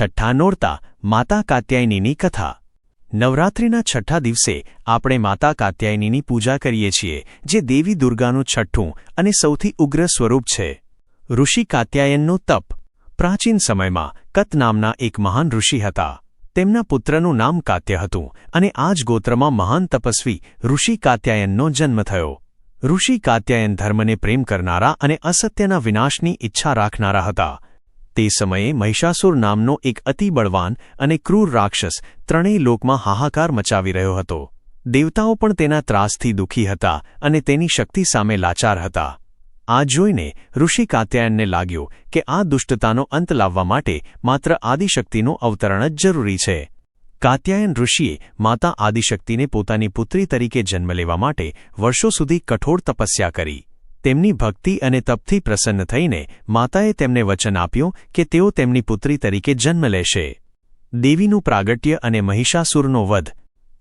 છઠ્ઠા નોરતા માતા કાત્યાયનીની કથા. નવરાત્રિના છઠ્ઠા દિવસે આપણે માતા કાત્યાયનીની પૂજા કરીએ છીએ, જે દેવી દુર્ગાનું છઠ્ઠું અને સૌથી ઉગ્ર સ્વરૂપ છે. ઋષિ કાત્યાયનનું તપ. પ્રાચીન સમયમાં કત નામના એક મહાન ઋષિ હતા. તેમના પુત્રનું નામ કાત્ય હતું અને આ જ ગોત્રમાં મહાન તપસ્વી ઋષિ કાત્યાયનનો જન્મ થયો. ઋષિ કાત્યાયન ધર્મને પ્રેમ કરનારા અને અસત્યના વિનાશની ઈચ્છા રાખનારા હતા. તે સમયે મહિષાસુર નામનો એક અતિ બળવાન અને ક્રૂર રાક્ષસ ત્રણેય લોકમાં હાહાકાર મચાવી રહ્યો હતો. દેવતાઓ પણ તેના ત્રાસથી દુઃખી હતા અને તેની શક્તિ સામે લાચાર હતા. આ જોઈને ઋષિ કાત્યાયનને લાગ્યું કે આ દુષ્ટતાનો અંત લાવવા માટે માત્ર આદિશક્તિનું અવતરણ જ જરૂરી છે. કાત્યાયન ઋષિએ માતા આદિશક્તિને પોતાની પુત્રી તરીકે જન્મ લેવા માટે વર્ષો સુધી કઠોર તપસ્યા કરી. તેમની ભક્તિ અને તપથી પ્રસન્ન થઈને માતાએ તેમને વચન આપ્યું કે તેઓ તેમની પુત્રી તરીકે જન્મ લેશે. દેવીનું પ્રાગટ્ય અને મહિષાસુરનો વધ.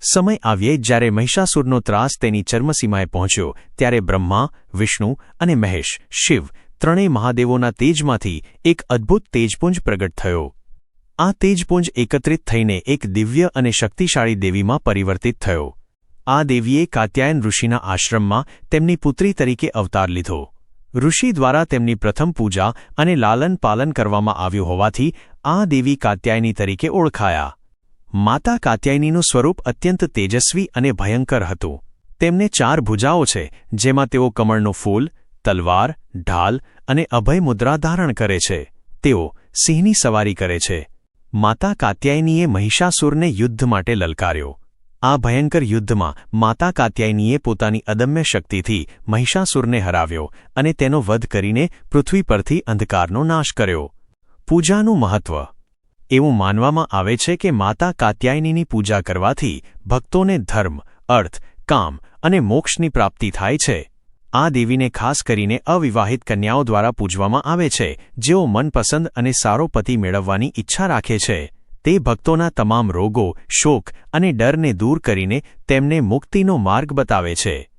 સમય આવ્યે જ્યારે મહિષાસુરનો ત્રાસ તેની ચર્મસીમાએ પહોંચ્યો, ત્યારે બ્રહ્મા, વિષ્ણુ અને મહેશ, શિવ ત્રણેય મહાદેવોના તેજમાંથી એક અદ્ભુત તેજપુંજ પ્રગટ થયો. આ તેજપુંજ એકત્રિત થઈને એક દિવ્ય અને શક્તિશાળી દેવીમાં પરિવર્તિત થયો. આ દેવીએ કાત્યાયન ઋષિના આશ્રમમાં તેમની પુત્રી તરીકે અવતાર લીધો. ઋષિ દ્વારા તેમની પ્રથમ પૂજા અને લાલન પાલન કરવામાં આવ્યું હોવાથી આ દેવી કાત્યાયની તરીકે ઓળખાયા. માતા કાત્યાયનીનું સ્વરૂપ અત્યંત તેજસ્વી અને ભયંકર હતું. તેમને ચાર ભુજાઓ છે, જેમાં તેઓ કમળનું ફૂલ, તલવાર, ઢાલ અને અભય મુદ્રા ધારણ કરે છે. તેઓ સિંહની સવારી કરે છે. માતા કાત્યાયનીએ મહિષાસુરને યુદ્ધ માટે લલકાર્યો. આ ભયંકર યુદ્ધમાં માતા કાત્યાયનીએ પોતાની અદમ્ય શક્તિથી મહિષાસુરને હરાવ્યો અને તેનો વધ કરીને પૃથ્વી પરથી અંધકારનો નાશ કર્યો. પૂજાનું મહત્વ. એવું માનવામાં આવે છે કે માતા કાત્યાયનીની પૂજા કરવાથી ભક્તોને ધર્મ, અર્થ, કામ અને મોક્ષની પ્રાપ્તિ થાય છે. આ દેવીને ખાસ કરીને અવિવાહિત કન્યાઓ દ્વારા પૂજવામાં આવે છે, જેઓ મનપસંદ અને સારો પતિ મેળવવાની ઈચ્છા રાખે છે. તે ભક્તોના તમામ રોગો શોક અને ડરને દૂર કરીને તેમને મુક્તિનો માર્ગ બતાવે છે.